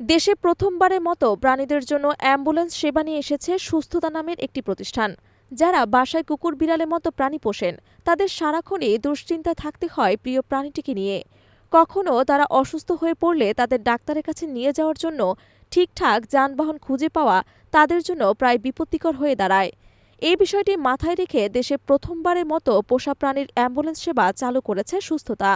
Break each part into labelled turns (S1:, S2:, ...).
S1: দেশে প্রথমবারের মতো প্রাণীদের জন্য অ্যাম্বুলেন্স সেবা নিয়ে এসেছে সুস্থতা নামের একটি প্রতিষ্ঠান। যারা বাসায় কুকুর বিড়ালের মতো প্রাণী পোষেন, তাদের সারাক্ষণই দুশ্চিন্তায় থাকতে হয় প্রিয় প্রাণীটিকে নিয়ে। কখনো তারা অসুস্থ হয়ে পড়লে তাদের ডাক্তারের কাছে নিয়ে যাওয়ার জন্য ঠিকঠাক যানবাহন খুঁজে পাওয়া তাদের জন্য প্রায় বিপত্তিকর হয়ে দাঁড়ায়। এই বিষয়টি মাথায় রেখে দেশে প্রথমবারের মতো পোষা প্রাণীর অ্যাম্বুলেন্স সেবা চালু করেছে সুস্থতা।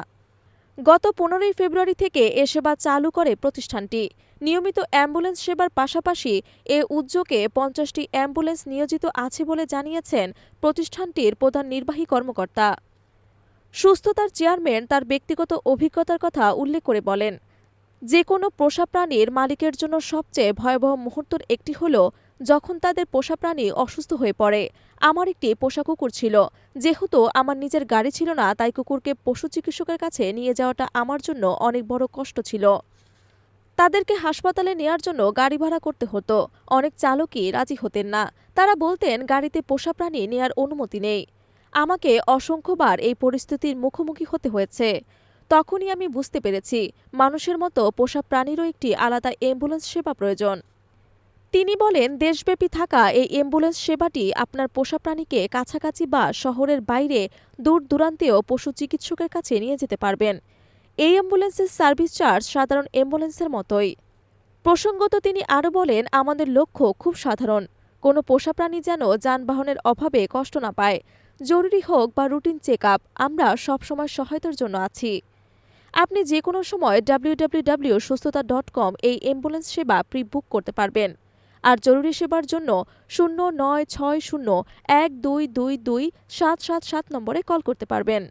S1: গত পনেরোই ফেব্রুয়ারি থেকে এ সেবা চালু করে প্রতিষ্ঠানটি। নিয়মিত অ্যাম্বুলেন্স সেবার পাশাপাশি এ উদ্যোগে পঞ্চাশটি অ্যাম্বুলেন্স নিয়োজিত আছে বলে জানিয়েছেন প্রতিষ্ঠানটির প্রধান নির্বাহী কর্মকর্তা। সুস্থতার চেয়ারম্যান তার ব্যক্তিগত অভিজ্ঞতার কথা উল্লেখ করে বলেন, যে কোনো পোষা প্রাণীর মালিকের জন্য সবচেয়ে ভয়াবহ মুহূর্তের একটি হল যখন তাদের পোষা প্রাণী অসুস্থ হয়ে পড়ে। আমার একটি পোষা কুকুর ছিল। যেহেতু আমার নিজের গাড়ি ছিল না, তাই কুকুরকে পশু চিকিৎসকের কাছে নিয়ে যাওয়াটা আমার জন্য অনেক বড় কষ্ট ছিল। তাদেরকে হাসপাতালে নেয়ার জন্য গাড়ি ভাড়া করতে হতো। অনেক চালকই রাজি হতেন না। তারা বলতেন, গাড়িতে পোষা প্রাণী নেয়ার অনুমতি নেই। আমাকে অসংখ্যবার এই পরিস্থিতির মুখোমুখি হতে হয়েছে। তখনই আমি বুঝতে পেরেছি, মানুষের মতো পোষা প্রাণীরও একটি আলাদা অ্যাম্বুলেন্স সেবা প্রয়োজন। তিনি বলেন, দেশব্যাপী থাকা এই অ্যাম্বুলেন্স সেবাটি আপনার পোষা প্রাণীকে কাছাকাছি বা শহরের বাইরে দূর দূরান্তেও পশু চিকিৎসকের কাছে নিয়ে যেতে পারবেন। এই অ্যাম্বুলেন্সের সার্ভিস চার্জ সাধারণ অ্যাম্বুলেন্সের মতোই। প্রসঙ্গত তিনি আরও বলেন, আমাদের লক্ষ্য খুব সাধারণ। কোনো পোষা প্রাণী যেন যানবাহনের অভাবে কষ্ট না পায়। জরুরি হোক বা রুটিন চেক আপ আমরা সবসময় সহায়তার জন্য আছি। আপনি যে কোনো সময় ডাব্লিউডাব্লিউডাব্লিউ সুস্থতা ডট কম এই অ্যাম্বুলেন্স সেবা প্রি বুক করতে পারবেন। আর জরুরি সেবার জন্য শূন্য নয় ছয় শূন্য এক দুই দুই দুই সাত সাত সাত নম্বরে কল করতে পারবেন।